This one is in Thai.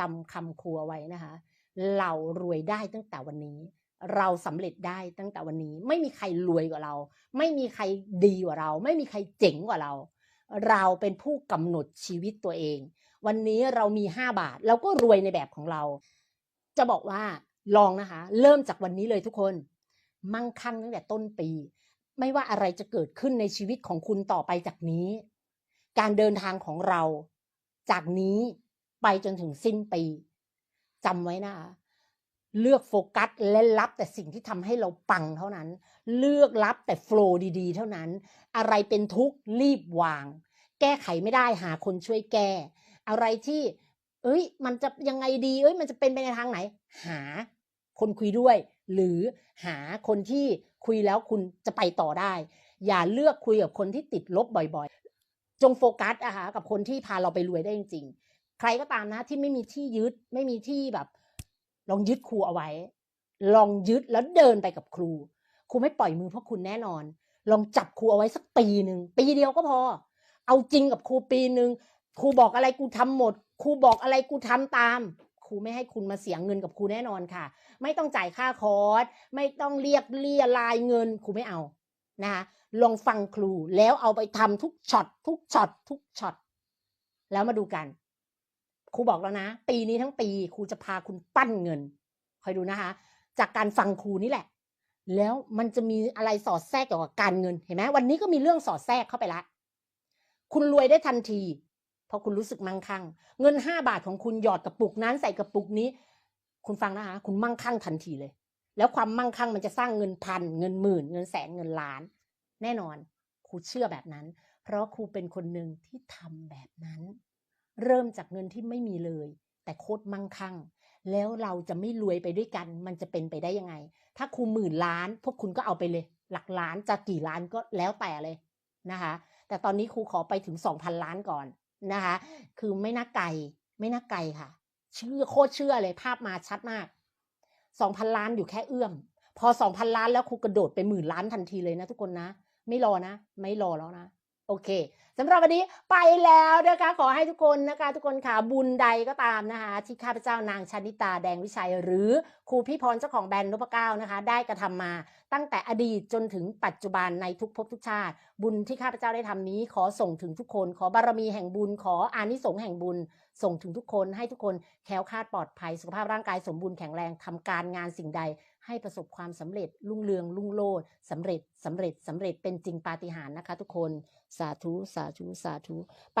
จำคำครูเอาไว้นะคะ เรารวยได้ตั้งแต่วันนี้ เราสำเร็จได้ตั้งแต่วันนี้ ไม่มีใครรวยกว่าเรา ไม่มีใครดีกว่าเรา ไม่มีใครเจ๋งกว่าเรา เราเป็นผู้กำหนดชีวิตตัวเอง วันนี้เรามี 5 บาท เราก็รวยในแบบของเรา จะบอกว่าลองนะคะ เริ่มจากวันนี้เลยทุกคน มั่งคั่งตั้งแต่ต้นปี ไม่ว่าอะไรจะเกิดขึ้นในชีวิตของคุณต่อไปจากนี้ การเดินทางของเรา จากนี้ ไปจนถึงสิ้นปีจำไว้นะคะเลือกโฟกัสและรับแต่สิ่งที่ทำให้เราปังเท่านั้น เลือกรับแต่โฟล์ดีๆ เท่านั้น อะไรเป็นทุกข์รีบวาง แก้ไขไม่ได้หาคนช่วยแก้ อะไรที่ เอ้ย มันจะยังไงดี เอ้ย มันจะเป็นไปในทางไหน หาคนคุยด้วย หรือหาคนที่คุยแล้วคุณจะไปต่อได้ อย่าเลือกคุยกับคนที่ติดลบบ่อยๆ จงโฟกัสอะคะกับคนที่พาเราไปรวยได้จริง ใครก็ตามนะ ที่ไม่มีที่ยึดไม่มีที่แบบ ลองยึดครูเอาไว้ ลองยึดแล้วเดินไปกับครู ครูไม่ปล่อยมือพวกคุณแน่นอน ลองจับครูเอาไว้สักปีหนึ่งปีเดียวก็พอ เอาจริงกับครูปีหนึ่งครูบอกอะไรกูทำหมด ครูบอกอะไรกูทำตามครูไม่ให้คุณมาเสียเงินกับครูแน่นอนค่ะ ไม่ต้องจ่ายค่าคอร์สไม่ต้องเรียกเรียรายเงินครูไม่เอานะคะลองฟังครูแล้วเอาไปทำทุกช็อตทุกช็อตทุกช็อตแล้วมาดูกัน ครูบอกแล้วนะ ปีนี้ทั้งปีครูจะพาคุณปั้นเงิน คอยดูนะคะ จากการฟังครูนี่แหละ แล้วมันจะมีอะไรสอดแทรกเกี่ยวกับการเงินเห็นไหมวันนี้ก็มีเรื่องสอดแทรกเข้าไปละคุณรวยได้ทันที เพราะคุณรู้สึกมั่งคั่ง เงินห้าบาทของคุณหยอดกระปุกนั้นใส่กระปุกนี้ คุณฟังนะคะ คุณมั่งคั่งทันทีเลย แล้วความมั่งคั่งมันจะสร้างเงินพันเงินหมื่น เงินแสนเงินล้าน แน่นอนครูเชื่อแบบนั้น เพราะครูเป็นคนหนึ่งที่ทำแบบนั้น เริ่มจากเงินที่ไม่มีเลย แต่โคตรมั่งคั่ง แล้วเราจะไม่รวยไปด้วยกัน มันจะเป็นไปได้ยังไง ถ้าครูหมื่นล้าน พวกคุณก็เอาไปเลย หลักล้านจะกี่ล้านก็แล้วแต่เลยนะคะ แต่ตอนนี้ครูขอไปถึง2,000ล้านก่อนนะคะ คือไม่น่าไกลไม่น่าไกลค่ะ เชื่อโคตรเชื่อเลยภาพมาชัดมาก2,000ล้านอยู่แค่เอื้อม พอ2,000ล้านแล้วครูกระโดดไปหมื่นล้านทันทีเลยนะทุกคนนะ ไม่รอนะ ไม่รอแล้วนะ โอเคสำหรับวันนี้ไปแล้วนะคะขอให้ทุกคนนะคะ ทุกคนค่ะบุญใดก็ตามนะคะ ที่ข้าพเจ้านางชนิตาแดงวิชัย หรือครูพี่พรเจ้าของแบรนด์นพเก้านะคะ ได้กระทำมาตั้งแต่อดีตจนถึงปัจจุบันในทุกภพทุกชาติ บุญที่ข้าพเจ้าได้ทำนี้ ขอส่งถึงทุกคน ขอบารมีแห่งบุญ ขออานิสงส์แห่งบุญ ส่งถึงทุกคนให้ทุกคนแคล้วคลาดปลอดภัย สุขภาพร่างกายสมบูรณ์แข็งแรงทำการงานสิ่งใด ให้ประสบความสำเร็จรุ่งเรืองรุ่งโรจน์สำเร็จสำเร็จสำเร็จเป็นจริงปาฏิหาริย์นะคะ ทุกคนสาธุสาธุสาธุไป